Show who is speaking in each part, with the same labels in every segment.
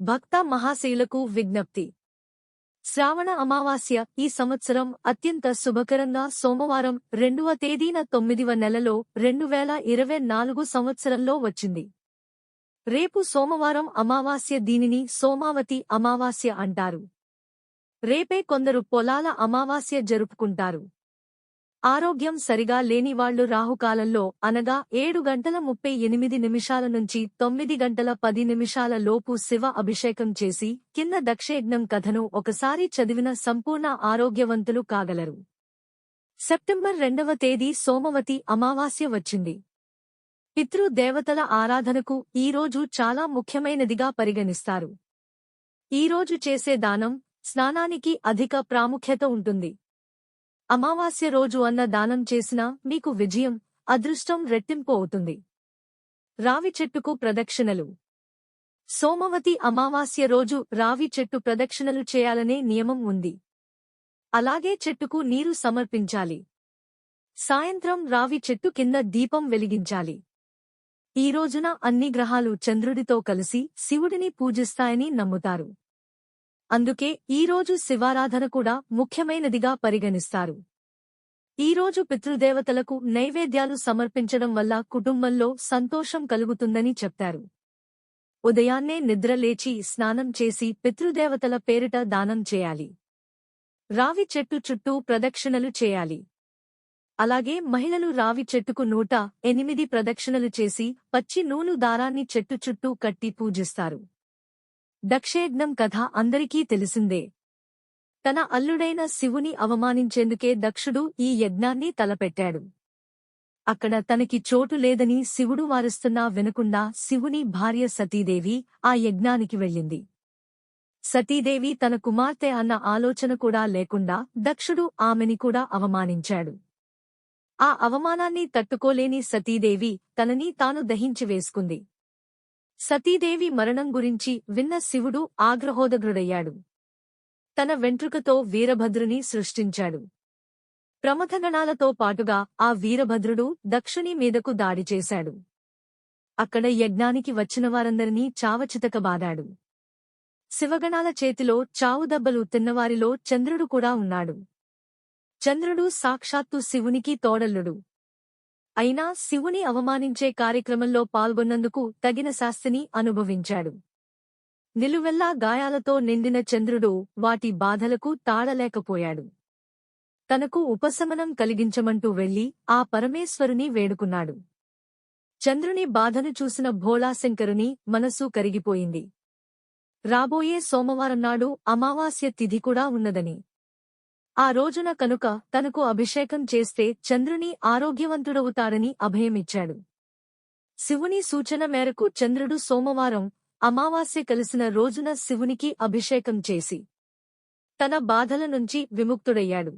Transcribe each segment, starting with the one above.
Speaker 1: భక్త మహాశైలకు విజ్ఞప్తి. శ్రావణ అమావాస్య ఈ సంవత్సరం అత్యంత శుభకరంగా సోమవారం రెండవ తేదీన తొమ్మిదివ నెలలో రెండు వేల ఇరవై నాలుగు సంవత్సరంలో వచ్చింది. రేపు సోమవారం అమావాస్య దీనిని సోమావతి అమావాస్య అంటారు. రేపే కొందరు పొలాల అమావాస్య జరుపుకుంటారు. ఆరోగ్యం సరిగా లేనివాళ్ళు రాహుకాలంలో అనగా ఏడు గంటల ముప్పై ఎనిమిది నిమిషాల నుంచి తొమ్మిది గంటల పది నిమిషాల లోపు శివ అభిషేకం చేసి కింద దక్షయజ్ఞం కథను ఒకసారి చదివిన సంపూర్ణ ఆరోగ్యవంతులు కాగలరు. సెప్టెంబర్ రెండవ తేదీ సోమవతి అమావాస్య వచ్చింది. పితృదేవతల ఆరాధనకు ఈరోజు చాలా ముఖ్యమైనదిగా పరిగణిస్తారు. ఈరోజు చేసే దానం స్నానానికి అధిక ప్రాముఖ్యత ఉంటుంది. అమావాస్య రోజు అన్న దానం చేసినా మీకు విజయం అదృష్టం రెట్టింపు అవుతుంది. రావి చెట్టుకు ప్రదక్షిణలు. సోమవతి అమావాస్య రోజు రావి చెట్టు ప్రదక్షిణలు చేయాలనే నియమం ఉంది. అలాగే చెట్టుకు నీరు సమర్పించాలి. సాయంత్రం రావి చెట్టు కింద దీపం వెలిగించాలి. ఈ రోజున అన్ని గ్రహాలు చంద్రుడితో కలిసి శివుడిని పూజిస్తాయని నమ్ముతారు. అందుకే ఈరోజు శివారాధన కూడా ముఖ్యమైనదిగా పరిగణిస్తారు. ఈరోజు పితృదేవతలకు నైవేద్యాలు సమర్పించడం వల్ల కుటుంబంలో సంతోషం కలుగుతుందని చెప్పారు ఉదయాన్నే నిద్రలేచి స్నానం చేసి పితృదేవతల పేరిట దానం చేయాలి. రావి చెట్టు చుట్టూ ప్రదక్షిణలు చేయాలి. అలాగే మహిళలు రావి చెట్టుకు నూట ఎనిమిది ప్రదక్షిణలు చేసి పచ్చి నూలు దారాన్ని చెట్టు చుట్టూ కట్టి పూజిస్తారు. దక్షయజ్ఞం కథ అందరికీ తెలిసిందే. తన అల్లుడైన శివుని అవమానించేందుకే దక్షుడు ఈ యజ్ఞాన్ని తలపెట్టాడు. అక్కడ తనకి చోటు లేదని శివుడు వారిస్తున్నా వినకుండా శివుని భార్య సతీదేవి ఆ యజ్ఞానికి వెళ్ళింది. సతీదేవి తన కుమార్తె అన్న ఆలోచన కూడా లేకుండా దక్షుడు ఆమెని కూడా అవమానించాడు. ఆ అవమానాన్ని తట్టుకోలేని సతీదేవి తనని తాను దహించి వేసుకుంది. సతీదేవి మరణం గురించి విన్న శివుడు ఆగ్రహోదగ్రుడయ్యాడు. తన వెంట్రుకతో వీరభద్రుని సృష్టించాడు. ప్రమథగణాలతో పాటుగా ఆ వీరభద్రుడు దక్షుని మీదకు దాడి చేశాడు. అక్కడ యజ్ఞానికి వచ్చిన వారందరినీ చావచితకబాదాడు శివగణాల చేతిలో చావుదెబ్బలు తిన్నవారిలో చంద్రుడు కూడా ఉన్నాడు. చంద్రుడు సాక్షాత్తు శివునికి తోడల్లుడు. అయినా శివుని అవమానించే కార్యక్రమంలో పాల్గొన్నందుకు తగిన శాస్తిని అనుభవించాడు. నిలువెల్లా గాయాలతో నిండిన చంద్రుడు వాటి బాధలకు తాళలేకపోయాడు తనకు ఉపశమనం కలిగించమంటూ వెళ్ళి ఆ పరమేశ్వరుని వేడుకున్నాడు. చంద్రుని బాధను చూసిన భోళాశంకరుని మనసు కరిగిపోయింది. రాబోయే సోమవారం నాడు అమావాస్య తిథి కూడా ఉన్నదని ఆ రోజున కనుక తనకు అభిషేకం చేస్తే చంద్రుని ఆరోగ్యవంతుడవుతారని అభయమిచ్చాడు. శివుని సూచన మేరకు చంద్రుడు సోమవారం అమావాస్య కలిసిన రోజున శివునికి అభిషేకం చేసి తన బాధల నుంచి విముక్తుడయ్యాడు.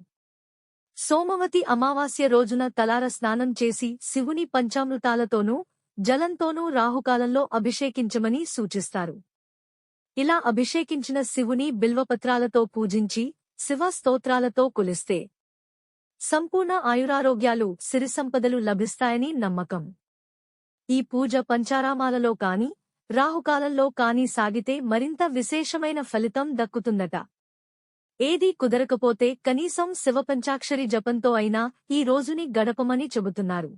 Speaker 1: సోమవతి అమావాస్య రోజున తలార స్నానం చేసి శివుని పంచామృతాలతోనూ జలంతోనూ రాహుకాలంలో అభిషేకించమని సూచిస్తారు. ఇలా అభిషేకించిన శివుని బిల్వపత్రాలతో పూజించి శివ స్తోత్రాలతో కొలిస్తే సంపూర్ణ ఆయురారోగ్యాలు సిరిసంపదలు లభిస్తాయని నమ్మకం. ఈ పూజ పంచారామాలలో కాని రాహుకాలంలో కాని సాగితే మరింత విశేషమైన ఫలితం దక్కుతుందట. ఏదీ కుదరకపోతే కనీసం శివపంచాక్షరి జపంతో అయినా ఈ రోజుని గడపమని చెబుతున్నారు.